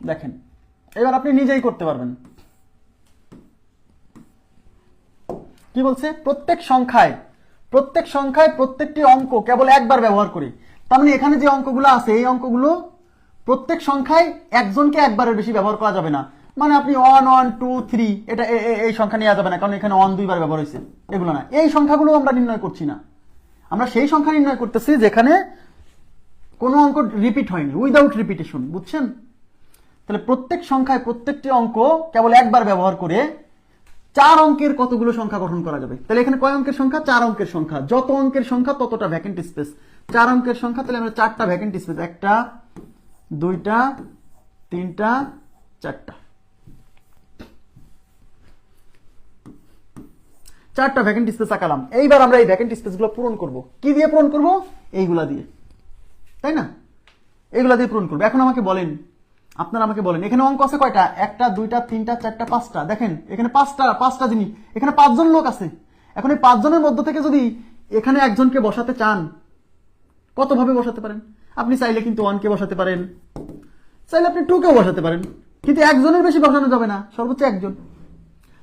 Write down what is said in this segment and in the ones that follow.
দেখেন, এবার আপনি নিজেই করতে পারবেন। কি বলছে? প্রত্যেক সংখ্যায় প্রত্যেক সংখ্যায় প্রত্যেকটি অঙ্ক কেবল একবার ব্যবহার করি। তার মানে এখানে যে অঙ্কগুলো আছে, এই অঙ্কগুলো প্রত্যেক সংখ্যায় একজনকে একবারের বেশি ব্যবহার করা যাবে না। মানে আপনি ওয়ান ওয়ান টু থ্রি এটা এই সংখ্যা নেওয়া যাবে না, কারণ এখানে ওয়ান দুইবার ব্যবহার হয়েছে। এগুলো না। এই সংখ্যাগুলো আমরা নির্ণয় করছি না। আমরা সেই সংখ্যা নির্ণয় করতেছি যেখানে কোনো অঙ্ক রিপিট হয়নি উইদাউট রিপিটেশন বুঝছেন? তাহলে প্রত্যেক সংখ্যায় প্রত্যেকটি অঙ্ক কেবল একবার ব্যবহার করে চার অঙ্কের কতগুলো সংখ্যা গঠন করা যাবে। তাহলে এখানে কয় অঙ্কের সংখ্যা? চার অঙ্কের সংখ্যা। যত অঙ্কের সংখ্যা, ততটা ভ্যাকেন্ট স্পেস চার অঙ্কের সংখ্যা, তাহলে আমরা চারটা ভ্যাকেন্ট স্পেস একটা, দুইটা, তিনটা, চারটা। চারটা ভ্যাকেন্ট স্পেস আঁকালাম। এইবার আমরা এই ভ্যাকেন্ট স্পেসগুলো পূরণ করব। কি দিয়ে পূরণ করব? এইগুলা দিয়ে। তাই না? এগুলা দিয়ে পূরণ করব। এখন আমাকে বলেন আপনারা আমাকে বলেন, এখানে অঙ্ক আছে কয়টা? একটা, দুইটা, তিনটা, চারটা, পাঁচটা। দেখেন, এখানে পাঁচটা পাঁচটা জিনিস এখানে পাঁচজন লোক আছে। এখন এই পাঁচজনের মধ্য থেকে যদি এখানে একজনকে বসাতে চান, কতভাবে বসাতে পারেন? আপনি চাইলে কিন্তু ওয়ানকে বসাতে পারেন। চাইলে আপনি টুকেও বসাতে পারেন। কিন্তু একজনের বেশি বসানো যাবে না, সর্বোচ্চ একজন।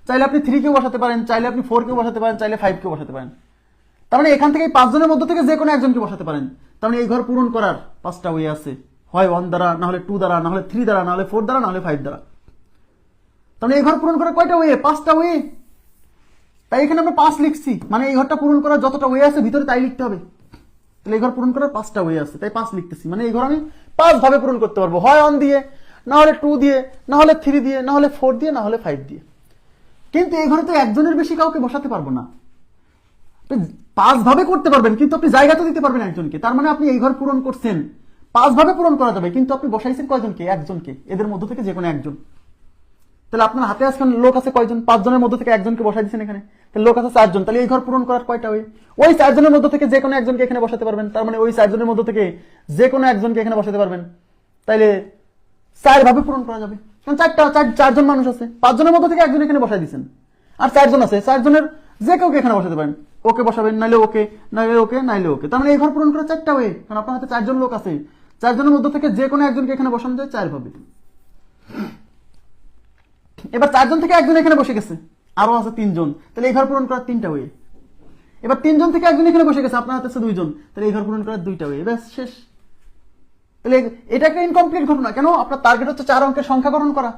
চাইলে আপনি থ্রি কেও বসাতে পারেন, চাইলে আপনি ফোর কেও বসাতে পারেন, চাইলে ফাইভ কেও বসাতে পারেন। তার মানে এখান থেকে পাঁচজনের মধ্যে থেকে যে কোনো একজনকে বসাতে পারেন। তার মানে এই ঘর পূরণ করার পাঁচটা ওয়ে আছে। হয় ওয়ান দ্বারা, না হলে টু দ্বারা, না হলে থ্রি দ্বারা, না হলে ফোর দ্বারা, না হলে ফাইভ দ্বারা। মানে এই ঘর পূরণ করার কয়টা ওয়ে পাঁচটা ওয়ে তাই এখানে আমরা পাঁচ লিখছি। মানে এই ঘরটা পূরণ করার যতটা ওয়ে আছে, ভিতরে তাই লিখতে হবে। তাহলে এই ঘর পূরণ করার পাঁচটা ওয়ে আছে, তাই পাঁচ লিখতেছি। মানে এই ঘর আমি পাঁচ ভাবে পূরণ করতে পারব। হয় অন দিয়ে, না হলে টু দিয়ে, না হলে থ্রি দিয়ে, না হলে ফোর দিয়ে, না হলে ফাইভ দিয়ে। কিন্তু এই ঘরে তো একজনের বেশি কাউকে বসাতে পারব না। পাঁচ ভাবে করতে পারবেন, কিন্তু আপনি জায়গা তো দিতে পারবেন একজনকে। তার মানে আপনি এই ঘর পূরণ করছেন। পাঁচ ভাবে পূরণ করা যাবে, কিন্তু আপনি বসাইছেন কয়জনকে? একজনকে। এদের মধ্য থেকে যে কোনো একজন। তাহলে আপনার হাতে আজকাল লোক আছে কয়জন? পাঁচজনের মধ্য থেকে একজনকে বসাই দিচ্ছেন এখানে। লোক আছে চারজন। তাহলে এই ঘর পূরণ করার কয়টা ওই ওই চারজনের মধ্য থেকে যে কোনো একজনকে এখানে বসাতে পারবেন। তার মানে ওই চারজনের মধ্য থেকে যে কোনো একজনকে এখানে বসাতে পারবেন। তাইলে চার ভাবে পূরণ করা যাবে। কারণ চারটা, চার, চারজন মানুষ আছে। পাঁচজনের মধ্যে থেকে একজন এখানে বসাই দিচ্ছেন আর চারজন আছে। চারজনের যে কাউকে এখানে বসাতে পারেন। ওকে বসাবেন, নাইলে ওকে নাইলে ওকে নাইলে ওকে। তার মানে এই ঘর পূরণ করার চারটা ওয়ে। কারণ আপনার হাতে চারজন লোক আছে। চারজনের মধ্যে থেকে যে কোনো একজনকে এখানে বসানো যায় চার ভাবে এবার চারজন থেকে একজন এখানে বসে গেছে। আরও আছে তিনজন। তাহলে এই ঘর পূরণ করার তিনটা ওয়ে এবার তিনজন থেকে একজন এখানে বসে গেছে, আপনার হাতে আছে দুইজন। তাহলে এই ঘর পূরণ করার দুইটা ওয়ে ব্যাস, শেষ। তাহলে এটা একটা ইনকমপ্লিট ঘটনা। কেন? আপনার টার্গেট হচ্ছে চার অঙ্কের সংখ্যা গঠন করা।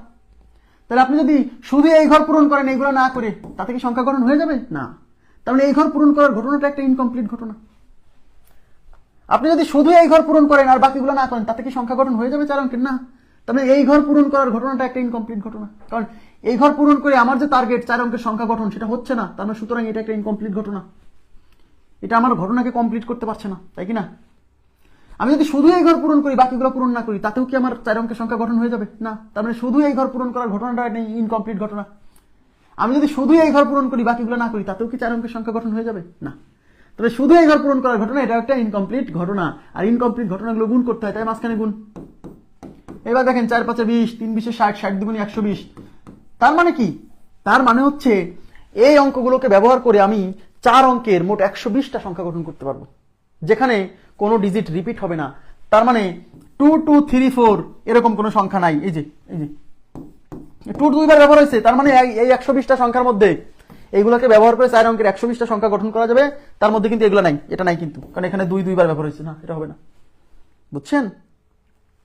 তাহলে আপনি যদি শুধু এই ঘর পূরণ করেন, এইগুলো না করে, তাতে কি সংখ্যা গঠন হয়ে যাবে? না। মানে এই ঘর পূরণ করার ঘটনাটা একটা ইনকমপ্লিট ঘটনা। আপনি যদি শুধু এই ঘর পূরণ করেন আর বাকিগুলো না করেন, তাতে কি সংখ্যা গঠন হয়ে যাবে চার অঙ্কের না। মানে এই ঘর পূরণ করার ঘটনাটা একটা ইনকমপ্লিট ঘটনা। কারণ এই ঘর পূরণ করে আমার যে টার্গেট চার অঙ্কের সংখ্যা গঠন, সেটা হচ্ছে না। তার মানে সুতরাং এটা একটা ইনকমপ্লিট ঘটনা। এটা আমার ঘটনাকে কমপ্লিট করতে পারছে না, তাই কি না? আমি যদি শুধু এই ঘর পূরণ করি, বাকিগুলো পূরণ না করি, তাতেও কি আমার চার অঙ্কের সংখ্যা গঠন হয়ে যাবে? না। তার মানে শুধু এই ঘর পূরণ করার ঘটনাটা একটা ইনকমপ্লিট ঘটনা। আমি যদি শুধু এই ঘর পূরণ করি, বাকিগুলো না করি, তাতেও কি চার অঙ্কের সংখ্যা গঠন হয়ে যাবে? না। তবে শুধু এই ঘর পূরণ করার ঘটনা, এটা একটা ইনকমপ্লিট ঘটনা। আর ইনকমপ্লিট ঘটনাগুলো গুণ করতে হয় তাই মাঝখানে গুণ। এবার দেখেন চার পাঁচে বিশ, তিন বিশে ষাট ষাট দুগুণে একশো বিশ। তার মানে কি? তার মানে হচ্ছে, এই অঙ্কগুলোকে ব্যবহার করে আমি চার অঙ্কের মোট একশো বিশটা সংখ্যা গঠন করতে পারব। যেখানে কোনো ডিজিট রিপিট হবে না। তার মানে টু টু থ্রি ফোর এরকম কোনো সংখ্যা নাই। এই যে এই যে। টু দুইবার ব্যবহার হয়েছে, তার মানে এই- একশো বিশটা সংখ্যার মধ্যে এইগুলোকে ব্যবহার করে চার অঙ্কের একশো বিশটা সংখ্যা গঠন করা যাবে। তার মধ্যে কিন্তু এগুলো নাই। এটা নাই কিন্তু। কারণ এখানে দুই, দুইবার ব্যবহার হয়েছে। না, এটা হবে না। বুঝছেন?